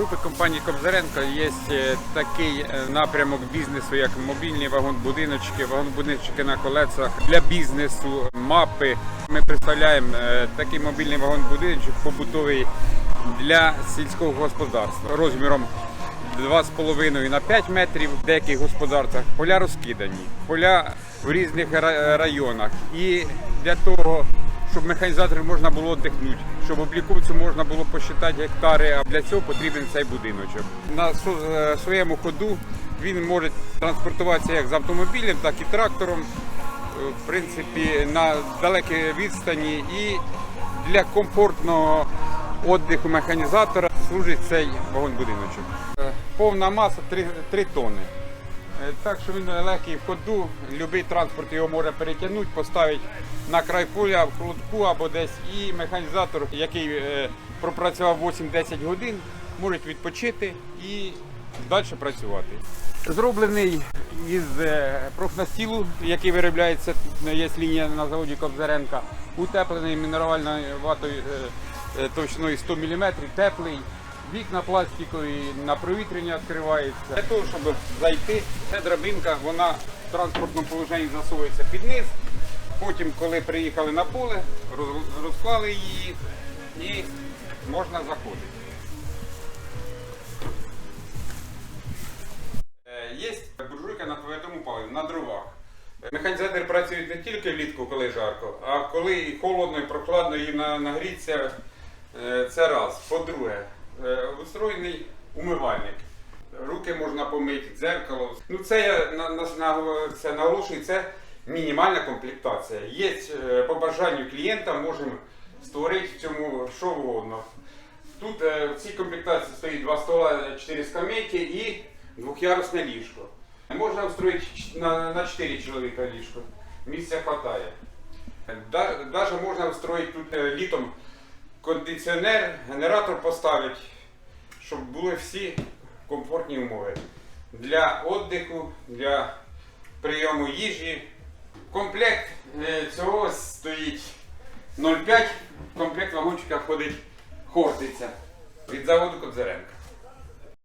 групи компанії Кобзаренко є е, такий е, напрямок бізнесу, як мобільні вагон-будиночки, вагон-будиночки на колесах для бізнесу, мапи. Ми представляємо е, такий мобільний вагон-будиночок побутовий для сільського господарства розміром 2,5 на 5 метрів в деяких господарствах. Поля розкидані, поля в різних районах. І для того, щоб механізатору можна було віддихнути, щоб обліковцю можна було посчитати гектари, а для цього потрібен цей будиночок. На е, своєму ходу він може транспортуватися як з автомобілем, так і трактором. Е, В принципі, на далекій відстані і для комфортного віддиху механізатора служить цей вагон-будиночок. Е, Повна маса 3, 3 тонни. Е, Так що він легкий в ходу, будь-який транспорт його може перетягнути, поставити на край поля, в крутку або десь. І механізатор, який е, пропрацював 8-10 годин, може відпочити і далі працювати. Зроблений із е, профнастілу, який виробляється, є лінія на заводі Кобзаренка, утеплений мінеральною ватою е, е, товщиною 100 мм, теплий. Вікна пластикові на провітряння відкриваються. Для того, щоб зайти, ця драбинка, вона в транспортному положенні засовується під низ. Потім, коли приїхали на поле, розклали її і можна заходити. Е, Є буржуйка на твердому паливі, на дровах. Механізатори працюють не тільки влітку, коли жарко, а коли і холодно, і прохладно на- нагріться. е, Це раз. По-друге, устроєний умивальник. Руки можна помити, дзеркало. Ну це я на, на, на, це наголошую, це мінімальна комплектація. Є е, по бажанню клієнта, можемо створити в цьому угодно. Тут е, в цій комплектації стоїть два стола, чотири скамейки і двох'ярусне ліжко. Можна устроїти ч- на, на 4 чоловіка ліжко. Місця вистачає. Навіть можна устроїти тут е, літом кондиціонер, генератор поставити, щоб були всі комфортні умови для віддиху, для прийому їжі. Комплект е, цього стоїть 0,5, комплект вагончика входить хортиця від заводу Кобзаренка.